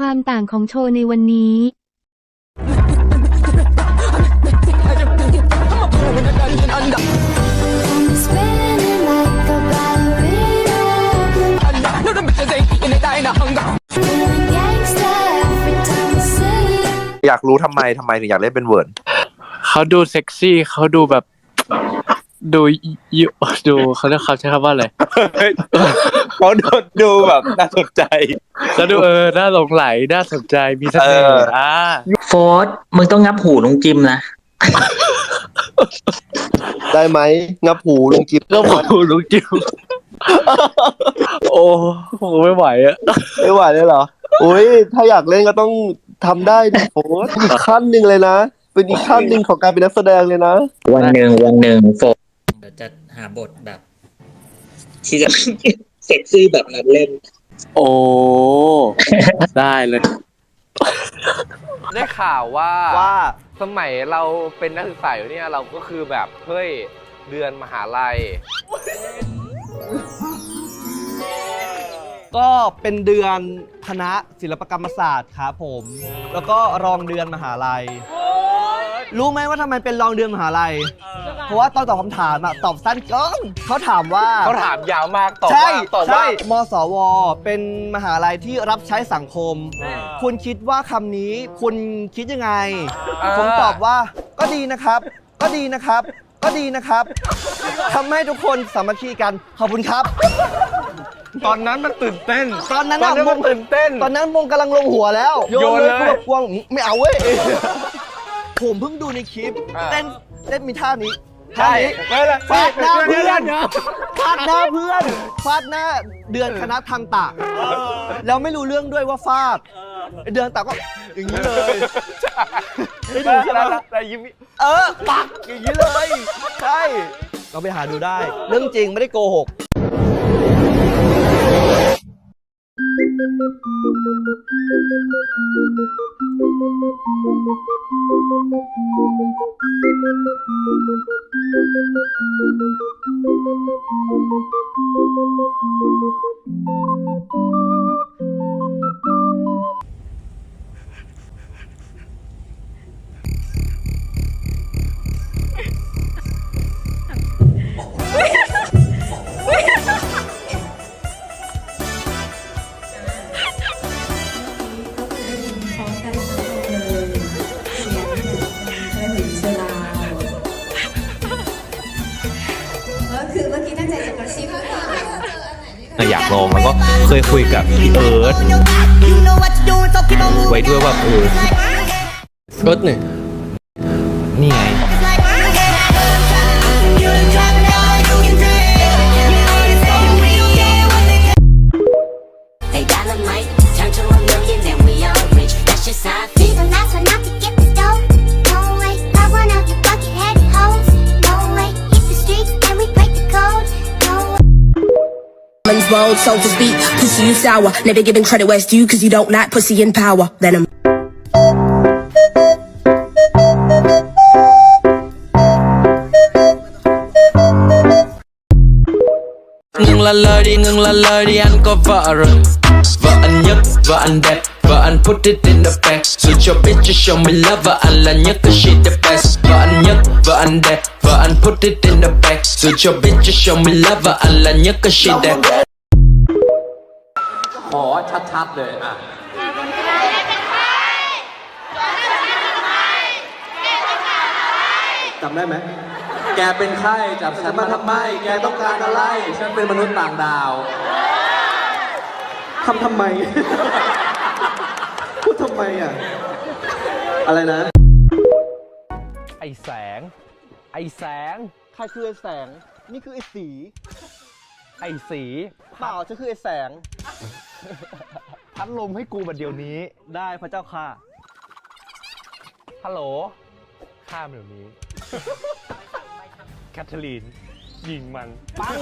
ความต่างของโชว์ในวันนี้ Spinning like a ballerina. Feeling gangsta every time I see you. อยากรู้ทำไมทำไมถึงอยากเล่นเป็นเวิร์นเขาดูเซ็กซี่เขาดูแบบ ดูยุดูเขาเรียกเขาใช้คำว่าอะไรเขาดูดูแบบน่าสนใจเขาดูเออน่าหลงไหลน่าสนใจมีเสน่เออห์อ่าโฟร์ธมึงต้องงับหูลุงจิมนะได้ไหมงับหูลุงจิ๊บก็พูดลุงจิวโอ้โหไม่ไหวอะไม่ไหวเลยเหรออุ้ยถ้าอยากเล่นก็ต้องทำได้ดิโฟร์อีกขั้นหนึ่งเลยนะเป็นอีกขั้นหนึ่งของการเป็นนักแสดงเลยนะ วันหนึ่งวันหนึ่งโฟร์เดี๋ยว จะหาบทแบบ ที่จะเซ็กซี่แบบนั้นเล่น โอ้ ได้เลย ได้ข่าวว่าว่าสมัยเราเป็นนักศึกษาอยู่เนี่ยเราก็คือแบบเฮ้ยเดือนมหาลัย ก็เป็นเดือนคณะศิลปกรรมศาสตร์ครับผม แล้วก็รองเดือนมหาลัย รู้ไหมว่าทำไมเป็นรองเดือนมหาลัย เพราะว่าตอนตอบคำถามอะตอบสั้นเกินเขาถามว่า เขาถามยาวมากตอบใช่ว่าตอบว่าใช่มสว เป็นมหาลัยที่รับใช้สังคมคุณคิดว่าคำนี้คุณคิดยังไงผมตอบว่า ก็ดีนะครับ ก็ดีนะครับ ก็ดีนะครับทำให้ทุกคนสามัคคีกัน ขอบคุณครับ ตอนนั้นมันตื่นเต้น ตอนนั้นตอนนั้นมมันตื่นเต้น ตอนนั้นมงกำลังลงหัวแล้วโยนเลยกูแบบกวางไม่เอาเว้ย ผมเพิ่งดูในคลิปอ่า เต้นเต้นมีท่านี้ ใช่ท่านี้ไม่เป็นไรฟาดหน้าเพื่อนดี๋ยวฟาดหน้าเพื่อนฟาดหน้าเดือนคณะทันตะแล้วไม่รู้เรื่องด้วยว่าฟาดไอ้เดือนตะก็อย่างนี้เลยเดี๋ยวเดี๋ยวเดี๋ยวแต่ยิ้มเออปักอย่างนี้เลย ใช่เราไปหาดูได้ เรื่องจริงไม่ได้โกหกก็ คยคุยกับพี่เอิร์ธไว้ด้วยว่าเออรถเนี่ย Diamonds rolled, so to speak. Pussy, you sour. Never giving credit where it's due, cause you don't like pussy in power. Venom. งึงละเลยดิงึงละเลยดิอันก็ว่าอะไรว่าอันยักว่าอันแดกว่าอัน put it in the back so your bitch just show me love ว่าอันละยักก็ shit the best ว่าอันยักว่าอันแดกว่าอัน put it in the back so your bitch just show me love ว่าอันละยักก็ shit the ขอชัดๆเลยอะจำได้ไหม แกเป็นไข้จับฉันมาทำไม แกต้องการอะไร ฉันเป็นมนุษย์ต่างดาวทำทำไม พูดทำไมอะ อะไรนะ ไอแสง ไอแสง ใครคือไอ้แสง นี่คือไอ้สี ไอสี เปล่าฉันคือไอ้แสง พัดลมให้กูบัดเดี๋ยวนี้ ได้พระเจ้าค่ะ ฮัลโหล ข้ามเดี๋ยวนี้ แคทเธอรีน ยิงมัน ปัง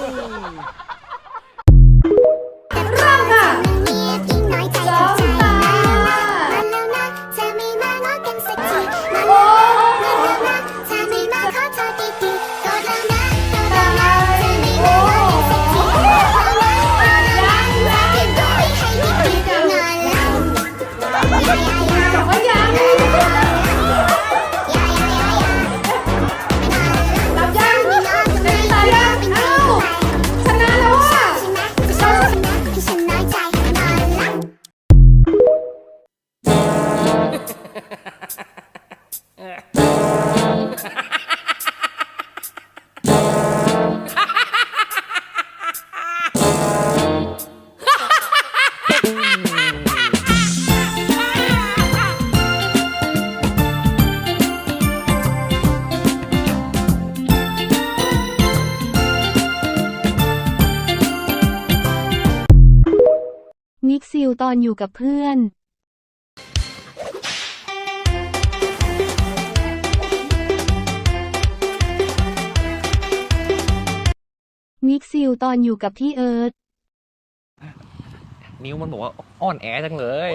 ตอนอยู่กับเพื่อนมิกซิลตอนอยู่กับพี่เอิร์ธนิ้วมันบอกว่าอ่อนแอจังเลย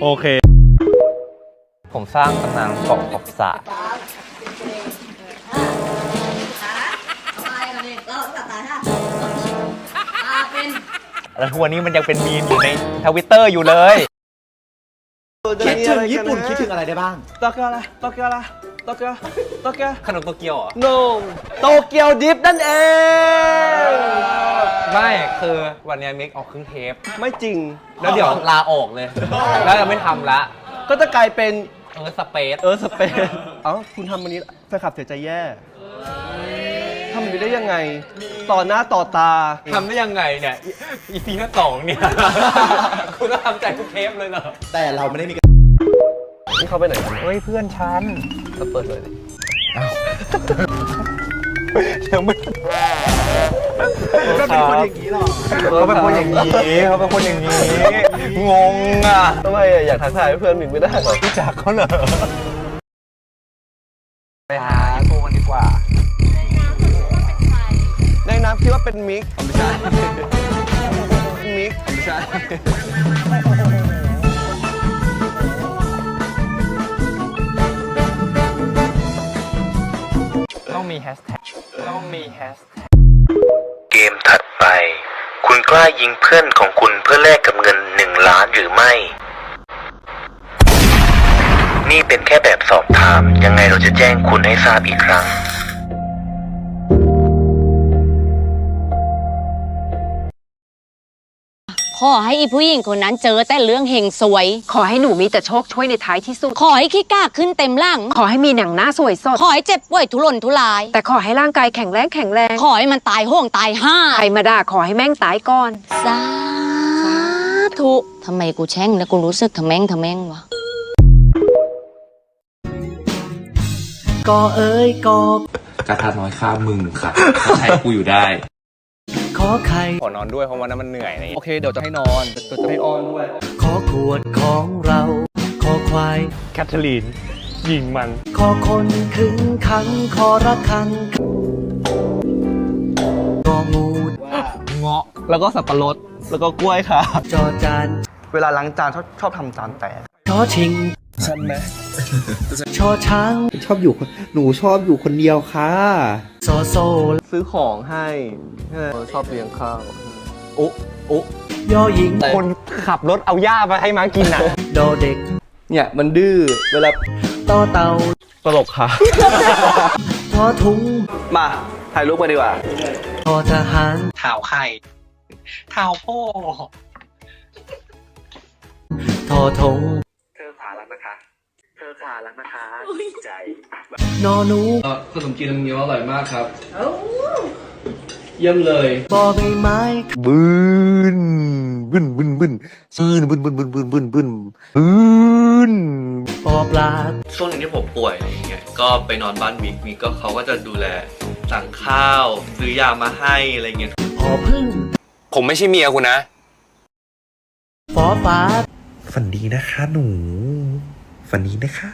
โอเค ผมสร้างตำนานเกาะขอบสระ แล้วทุกวันนี้มันยังเป็นมีมอยู่ในทวิตเตอร์อยู่เลยคิดถึงญี่ปุ่นคิดถึงอะไรได้บ้าง โตเกียวอะไรโตเกียวอะไรโตเกียวโตเกียวขนมโตเกียวเหรอ no โตเกียวดิฟนั่นเอง ไม่คือวันนี้มิกออกครึ่งเทป ไม่จริง แล้วเดี๋ยวลาออกเลย แล้วจะไม่ทำละ ก็จะกลายเป็นเออสเปซเออสเปนเอ้าคุณทำอันนี้แฟนคลับเสียใจแย่ ทำแบบนี้ได้ยังไง ต่อหน้าต่อตา ทำได้ยังไงเนี่ย อีพีแค่สองเนี่ย คุณก็ทำใจทุกเทปเลยเหรอ แต่เราไม่ได้มีนี่เขาไปไหนกันเฮ้ยเพื่อนฉันก็เปิดเลยดิยังไม่ก็เป็นคนอย่างนี้หรอเขาเป็นคนอย่างนี้เขาเป็นคนอย่างนี้ งงอะทำไมอะอยากทักทายเพื่อนมินไม่ได้เหรอรู้จักเขาเหรอ คิดว่าเป็นมิกไม่ใช่มิกไม่ใช่ต้องมีแฮชแท็กต้องมีแฮชแท็กเกมถัดไป คุณกล้ายิงเพื่อนของคุณเพื่อแลกกับเงินหนึ่งล้านหรือไม่ นี่เป็นแค่แบบสอบถาม ยังไงเราจะแจ้งคุณให้ทราบอีกครั้ง ขอให้อีผู้หญิงคนนั้นเจอแต่เรื่องเฮงสวย ขอให้หนูมีแต่โชคช่วยในท้ายที่สุด ขอให้ขี้กล้าขึ้นเต็มร่างขอให้มีหนังหน้าสวยสด ขอให้เจ็บป่วยทุรนทุราย แต่ขอให้ร่างกายแข็งแรงแข็งแรงขอให้มันตายโห้งตายห้าใครมาด่าขอให้แม่งตายก่อนสาธุทำไมกูแช่งแล้วกูรู้สึกทำแม่งทำแม่งวะก็เอ้ยก็กระทะน้อยข้ามมึงค่ะใช้กูอยู่ได้ ขอไข่ขอนอนด้วยเพราะวันนั้นมันเหนื่อยอะไรอย่างโอเงี้ยเคเดี๋ยวจะให้นอนเดี๋ยวจะให้อ้อนด้วย ขอขวดของเรา ขอควาย แคทเธอรีนยิงมัน ขอคนขึงขังขอรักขังงองูเงาะแล้วก็สับปะรดแล้วก็กล้วยค่ะ จอจาน เวลาล้างจานชอบชอบทำจานแตกชอชิงใช่ไหม ชอช้างชอบอยู่คนหนูชอบอยู่คนเดียวค่ะซอโซซื้อของให้เออชอบเลี้ยงข้าวโอ๊ะโอ๊ะยอหญิงคนขับรถเอาหญ้ามาให้ม้ากินอะดอเด็ก เนี่ยมันดื้อเวลาต่อเต่าตลกค่ะทอทุงมาถ่ายรูปกันดีกว่าทอทหารเท้าไข่เท้าพ่อทอทง เธอขารักนะคะใจ นอนูเอ่อขนมจีนน้ำเงี้ยวอร่อยมากครับ เยี่ยมเลยบอใบไม้บึนบึนบึนบึนซื่นบึนบึนบึนบึนบึนบึนบึนปอปลาช่วงหนึงที่ผมป่วยอะไรเงี้ยก็ไปนอนบ้านมิกมิกก็เขาก็จะดูแลสั่งข้าวซื้อยามาให้อะไรเงี้ยพอพึ่งผมไม่ใช่เมียคุณนะ ฟอฟ้า ฝันดีนะคะหนู ฝันดีนะคะ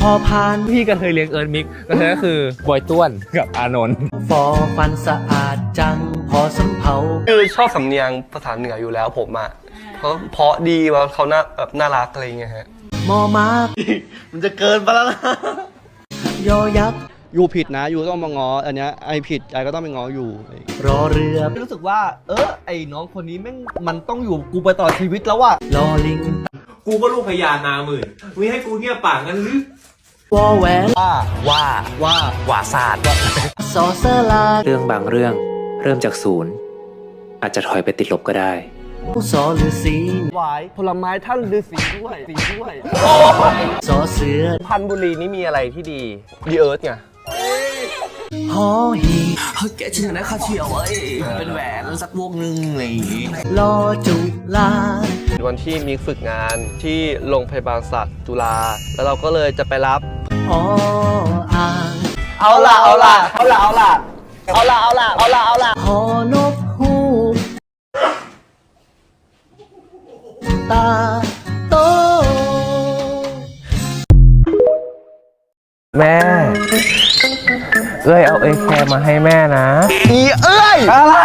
พอพานพี่กันเคยเลี้ยงเอิร์นมิกก็คือก็คือบอยต้วนกับอานนท์ฟอฟันสะอาดจัง พอสำเภาคือชอบสำเนียงภาษาเหนืออยู่แล้วผมอะเขาเพราะดีว่าเขาน่าแบบน่ารักอะไรเงี้ยฮะมอมามันจะเกินไปแล้วนะยอยักษ์ยูผิดนะยูต้องมางออันเนี้ยไอผิดไอก็ต้องไปงออยู่รอเรือรู้สึกว่า เออไอ้น้องคนนี้แม่งมันต้องอยู่กูไปต่อชีวิตแล้วว่ะรอลิง กูก็ลูกพญานาหมื่นมึงให้กูเงียบปากงั้นหรือวอแหวนว่าว่าว่าหวาศาสตร์สอเสลาเรื่องบางเรื่อง เริ่มจากศูนย์ อาจจะถอยไปติดลบก็ได้สอฤาษีหวายผลไม้ท่านฤาษีด้วยสีด้วยสอเสือพันบุรีนี่มีอะไรที่ดีดีเอิร์ธไงหอหีแกชื่อนะข้าเชียวเอ้ยเป็นแหวนสักวงหนึ่งอะไรอย่างงี้รอจุลา วันที่มีฝึกงานที่โรงพยาบาลสัตว์จุฬาแล้วเราก็เลยจะไปรับอ๋ออ่เอาละเอาละเอาละเอาละเอาละเอาละเอาล่ะเอาล่ะขอนกฮูตาโตแม่ เอ้ยเอาเอแคร์มาให้แม่นะอีเอ้ยอะไร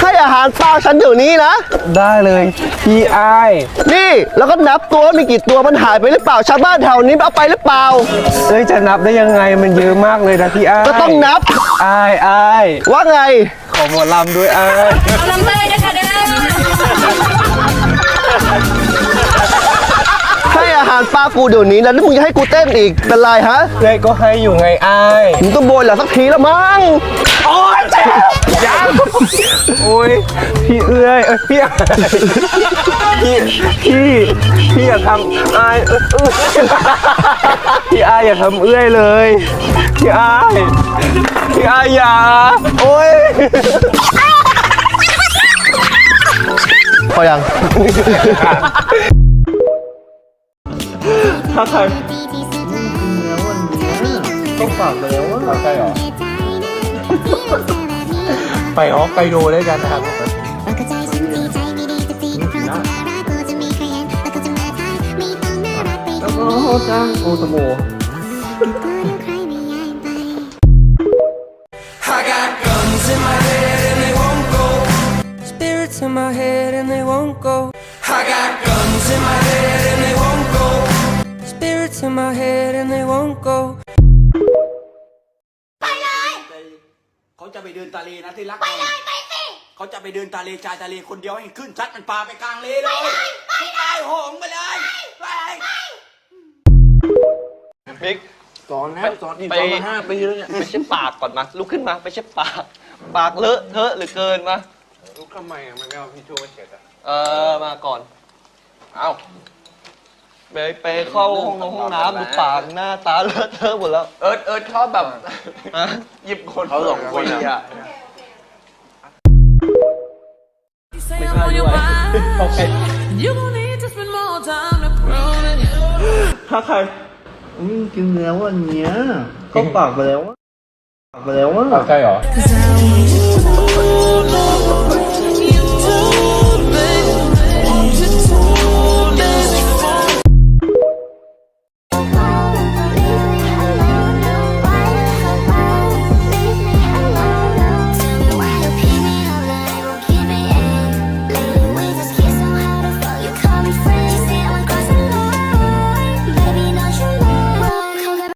ให้ อาหารปลาฉันเดี๋ยวนี้นะ ได้เลยพี่อายนี่แล้วก็นับตัวว่ามีกี่ตัวมันหายไปหรือเปล่าชาวบ้านแถวนี้เอาไปหรือเปล่า เอ้ยจะนับได้ยังไงมันเยอะมากเลยนะพี่อายก็ต้องนับอายอายว่าไง ขอหมอลำด้วยอาย เอาลำเลยนะคะเด้อให้อาหารปลากูเดี๋ยวนี้แล้วนี่มึงจะให้กูเต้นอีกเป็นไรฮะเลยก็ให้อยู่ไงอายมึงต้องโบยหลังสักทีละมั้งโอ้ยเจ็บยังโอ้ยพี่เอ้ยเอ้ยพี่อายพี่พี่พี่อย่าทำอายเอ้ยเอ้ยพี่อายอย่าทำเอื้อยเลยพี่อายพี่อายอย่าโอ้ย พอยัง ถ้าใครต้องฝากแล้วว่าใช่หรอ ไปออกไปดูได้กันนะครับแล้วก็จ้างโอตโม I got guns in my head and they won't go. In my head and they won't go. เขาจะไปเดินทะเลนะที่รักไปเลยไปสิเขาจะไปเดินทะเลชายทะเลคนเดียวให้ขึ้นซัดมันปลาไปกลางเลเลยไปเลยไปหงไปเลยไปมิกสอนแล้วสอนอีกไปสอนมาห้าปีแล้วเนี่ยไปเช็ดปากก่อนมาลุกขึ้นมาไปเช็ดปาก ปากเลอะเทอะเหรือเกินมาลุกทำไมอะมันไม่เอาพี่ชูมาเช็ดอะเออมาก่อน เอา ไปไปเข้าห้องน้ำห้องน้ำดูปากหน้าตาเลอะเทอะหมดแล้วเอิร์ธเอิร์ธชอบแบบฮะหยิบคนเขาสองคนอะ Say I'm on your mind. You gon' need to spend more time to prove it. ถ้าใครอืมกินแล้ววันเนี้ยก็ปากไปแล้วอะปากไปแล้วอะใช่หรอ